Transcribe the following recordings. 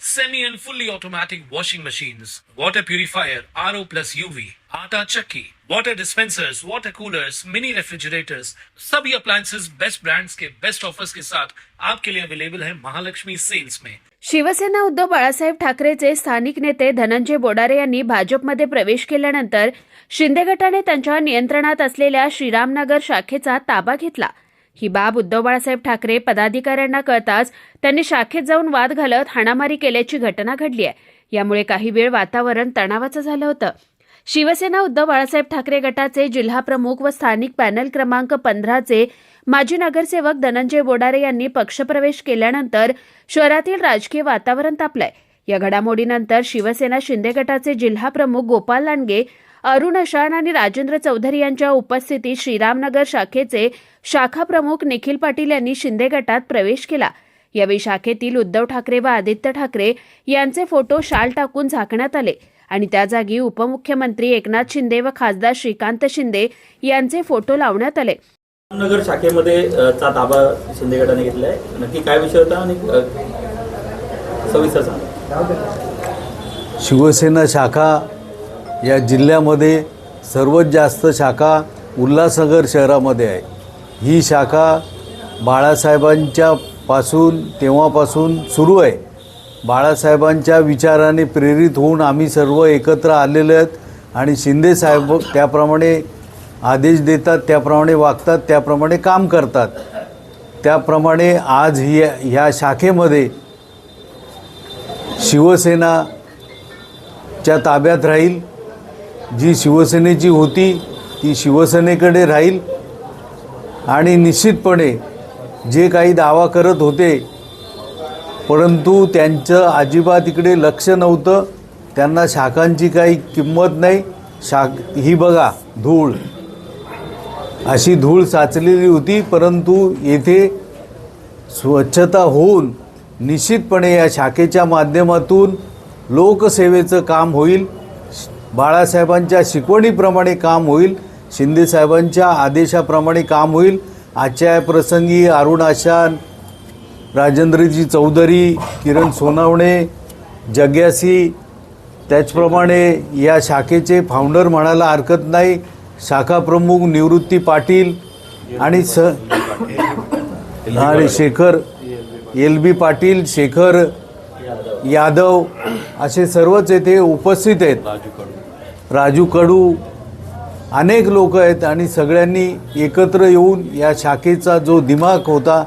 semi and fully automatic washing machines, water purifier, RO plus UV, आटा चक्की, water dispensers, water coolers, mini refrigerators, सभी appliances best brands के best offers के साथ आपके लिए अवेलेबल है महालक्ष्मी सेल्स में शिवसेना उद्धव बाळासाहेब ठाकरेचे स्थानिक नेते धनंजय बोडारे यांनी भाजपमध्ये प्रवेश केल्यानंतर शिंदे गटाने त्यांच्या नियंत्रणात असलेल्या श्रीरामनगर शाखेचा ताबा घेतला. ही बाब उद्धव बाळासाहेब ठाकरे पदाधिकाऱ्यांना कळताच त्यांनी शाखेत जाऊन वाद घालत हाणामारी केल्याची घटना घडली आहे. यामुळे काही वेळ वातावरण तणावाचं झालं होतं. शिवसेना उद्धव बाळासाहेब ठाकरे गटाचे जिल्हा प्रमुख व स्थानिक पॅनल क्रमांक पंधराचे माजी नगरसेवक धनंजय बोडारे यांनी पक्षप्रवेश केल्यानंतर शहरातील राजकीय वातावरण तापलंय. या घडामोडीनंतर शिवसेना शिंदे गटाचे जिल्हा प्रमुख गोपाल लांडगे अरुण अशाण आणि राजेंद्र चौधरी यांच्या उपस्थितीत श्रीरामनगर शाखेचे शाखा प्रमुख निखिल पाटील यांनी शिंदे गटात प्रवेश केला. यावेळी शाखेतील उद्धव ठाकरे व आदित्य ठाकरे यांचे फोटो शाल टाकून झाकण्यात आले आणि त्या जागी उपमुख्यमंत्री एकनाथ शिंदे व खासदार श्रीकांत शिंदे यांचे फोटो लावण्यात आले. नगर शाखेमध्ये चा ताबा शिंदे गटाने घेतलाय नक्की काय विषय होता आणि सविस्तर सांगा. शिवसेना शाखा या जिल्ह्यामध्ये सर्वात जास्त शाखा उल्हासनगर शहरामध्ये आहे. ही शाखा बाळासाहेबांच्या पासून तेव्हापासून सुरू आहे. बाळासाहेबांच्या विचाराने प्रेरित होऊन आम्ही सर्व एकत्र आलेले आहेत आणि शिंदे साहेब त्याप्रमाणे आदेश देतात त्याप्रमाणे वागतात त्याप्रमाणे काम करतात. त्याप्रमाणे आज ही ह्या शाखेमध्ये शिवसेनाच्या ताब्यात राहील. जी शिवसेनेची होती ती शिवसेनेकडे राहील. आणि निश्चितपणे जे काही दावा करत होते परंतु त्यांचं अजिबात इकडे लक्ष नव्हतं. त्यांना शाखांची काही किंमत नाही. शाख ही बघा धूळ. अशी धूळ साचलेली होती परंतु येथे स्वच्छता होऊन निश्चितपणे या शाखेच्या माध्यमातून लोकसेवेचं काम होईल. बाळासाहेबांच्या शिकवणीप्रमाणे काम होईल शिंदेसाहेबांच्या आदेशाप्रमाणे काम होईल. आजच्या या प्रसंगी अरुण आशान राजेंद्रजी चौधरी किरण सोनावणे जग्यासी त्याचप्रमाणे या शाखेचे फाउंडर म्हणायला हरकत नाही. शाखा प्रमुख निवृत्ती पाटील आणि स आणि शेखर एल बी पाटील शेखर यादव असे सर्वच येथे उपस्थित आहेत. राजू कडू अनेक लोक आहेत आणि सगळ्यांनी एकत्र येऊन या शाखेचा जो दिमाग होता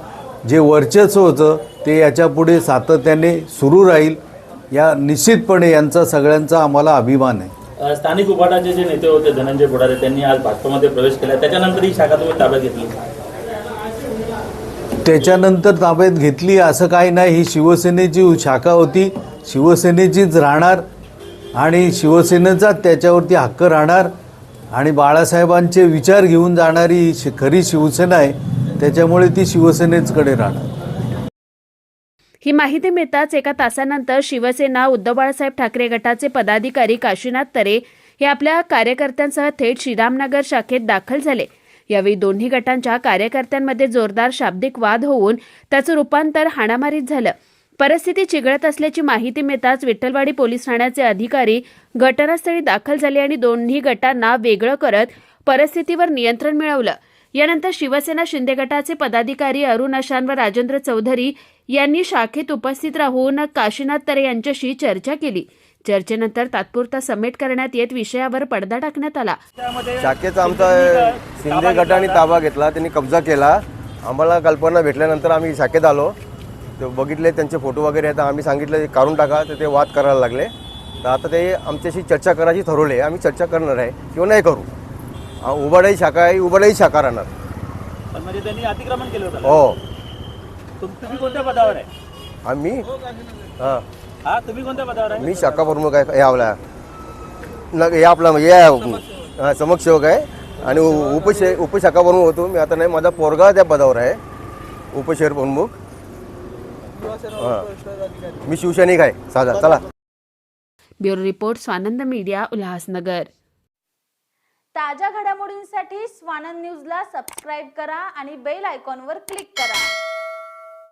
जे वर्चस्व होतं ते याच्यापुढे सातत्याने सुरू राहील. या निश्चितपणे यांचा सगळ्यांचा आम्हाला अभिमान आहे. स्थानिक उभाटाचे जे नेते होते धनंजय बुडारे त्यांनी आज भाजपमध्ये प्रवेश केला. त्याच्यानंतर ही शाखा तुम्ही ताब्यात घेतली. त्याच्यानंतर ताब्यात घेतली. असं काही नाही. ही शिवसेनेची शाखा होती. शिवसेनेचीच राहणार आणि शिवसेनेचाच त्याच्यावरती हक्क राहणार. आणि बाळासाहेबांचे विचार घेऊन जाणारी ही शि- खरी शिवसेना आहे. त्याच्यामुळे ती शिवसेनेचकडे राहणार. ही माहिती मिळताच एका तासानंतर शिवसेना उद्धव बाळासाहेब ठाकरे गटाचे पदाधिकारी काशीनाथ तरे हे आपल्या कार्यकर्त्यांसह थेट श्रीरामनगर शाखेत दाखल झाले. यावेळी दोन्ही गटांच्या कार्यकर्त्यांमध्ये जोरदार शाब्दिक वाद होऊन त्याचं रूपांतर हाणामारीत झालं. परिस्थिती चिघळत असल्याची माहिती मिळताच विठ्ठलवाडी पोलीस ठाण्याचे अधिकारी घटनास्थळी दाखल झाले आणि दोन्ही गटांना वेगळं करत परिस्थितीवर नियंत्रण मिळवलं. यानंतर शिवसेना शिंदे गटाचे पदाधिकारी अरुण अशान व राजेंद्र चौधरी यांनी शाखेत उपस्थित राहून काशीनाथ तरे यांच्याशी चर्चा केली. चर्चेनंतर तात्पुरता समेट करण्यात येत विषयावर पडदा टाकण्यात आला. शाखेचा आमचा शिंदे गटाने ताबा घेतला त्यांनी कब्जा केला. आम्हाला कल्पना भेटल्यानंतर आम्ही शाखेत आलो. ते बघितले त्यांचे फोटो वगैरे आहेत आम्ही सांगितलं ते काढून टाका तर ते वाद करायला लागले. तर आता ते आमच्याशी चर्चा करायची ठरवले आम्ही चर्चा करणार आहे किंवा नाही करू. उबाडाही शाखा आहे उबाडाही शाखा राहणार. म्हणजे त्यांनी अतिक्रमण केलं होतं. हो. तुम- तुम्ही कोणत्या पदावर आहे? आम्ही? हां. हा तुम्ही कोणत्या पदावर आहे? मी शाखा प्रमुख आहे हे आपला न हे आपला हे आहे, हा, समक्षसेवक आहे. आणि उ- उपशे उपशाखा प्रमुख होतो मी. आता नाही माझा पोरगा त्या पदावर आहे. उपशहर प्रमुख हां. मी शिवसैनिक आहे. साधा चला. Bureau report Swanand media Ulhasnagar. ताज्या घडामोडींसाठी स्वानंद न्यूजला सबस्क्राईब करा आणि बेल आयकॉनवर क्लिक करा.